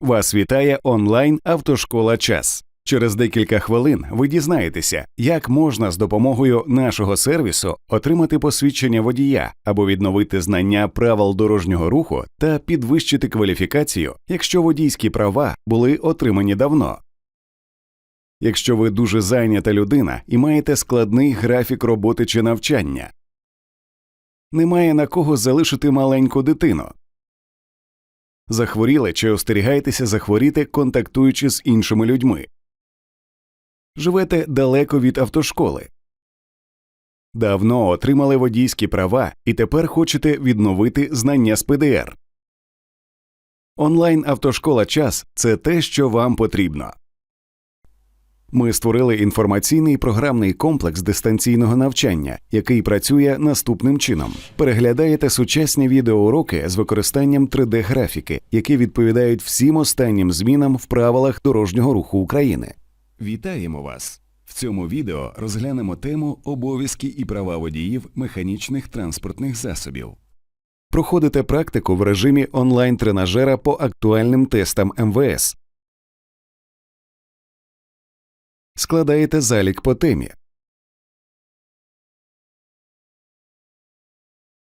Вас вітає онлайн автошкола час. Через декілька хвилин ви дізнаєтеся, як можна з допомогою нашого сервісу отримати посвідчення водія або відновити знання правил дорожнього руху та підвищити кваліфікацію, якщо водійські права були отримані давно. Якщо ви дуже зайнята людина і маєте складний графік роботи чи навчання, немає на кого залишити маленьку дитину. Захворіли чи остерігаєтеся захворіти, контактуючи з іншими людьми. Живете далеко від автошколи. Давно отримали водійські права і тепер хочете відновити знання з ПДР. Онлайн автошкола час це те, що вам потрібно. Ми створили інформаційний програмний комплекс дистанційного навчання, який працює наступним чином: переглядаєте сучасні відеоуроки з використанням 3D-графіки, які відповідають всім останнім змінам в правилах дорожнього руху України. Вітаємо вас! В цьому відео розглянемо тему обов'язки і права водіїв механічних транспортних засобів. Проходите практику в режимі онлайн-тренажера по актуальним тестам МВС. Складаєте залік по темі.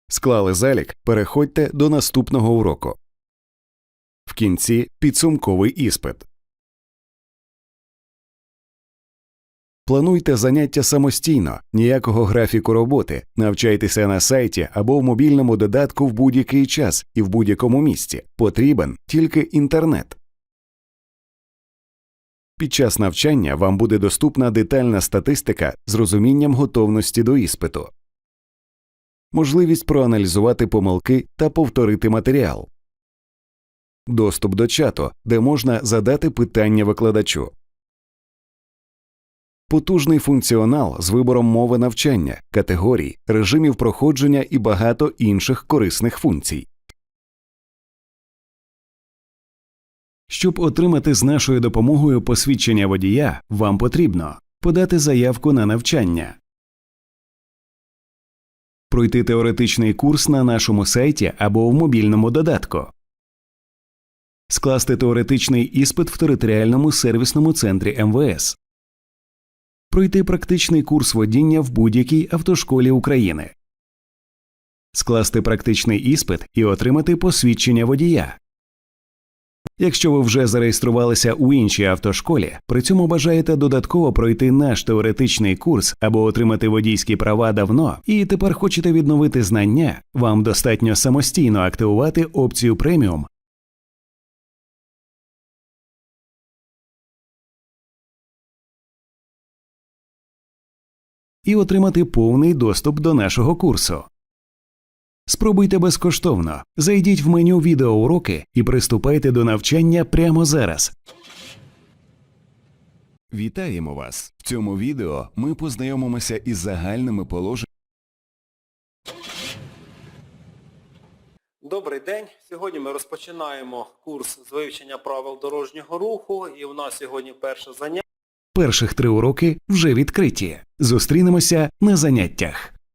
Склали залік, переходьте до наступного уроку. В кінці підсумковий іспит. Плануйте заняття самостійно, ніякого графіку роботи, навчайтеся на сайті або в мобільному додатку в будь-який час і в будь-якому місці. Потрібен тільки інтернет. Під час навчання вам буде доступна детальна статистика з розумінням готовності до іспиту, можливість проаналізувати помилки та повторити матеріал, доступ до чату, де можна задати питання викладачу, потужний функціонал з вибором мови навчання, категорій, режимів проходження і багато інших корисних функцій. Щоб отримати з нашою допомогою посвідчення водія, вам потрібно подати заявку на навчання, пройти теоретичний курс на нашому сайті або в мобільному додатку, скласти теоретичний іспит в територіальному сервісному центрі МВС, пройти практичний курс водіння в будь-якій автошколі України, скласти практичний іспит і отримати посвідчення водія. Якщо ви вже зареєструвалися у іншій автошколі, при цьому бажаєте додатково пройти наш теоретичний курс або отримати водійські права давно, і тепер хочете відновити знання, вам достатньо самостійно активувати опцію преміум. І отримати повний доступ до нашого курсу. Спробуйте безкоштовно. Зайдіть в меню відеоуроки і приступайте до навчання прямо зараз. Вітаємо вас! В цьому відео ми познайомимося із загальними положеннями. Добрий день. Сьогодні ми розпочинаємо курс з вивчення правил дорожнього руху, і у нас сьогодні перше заняття. Перших три уроки вже відкриті. Зустрінемося на заняттях.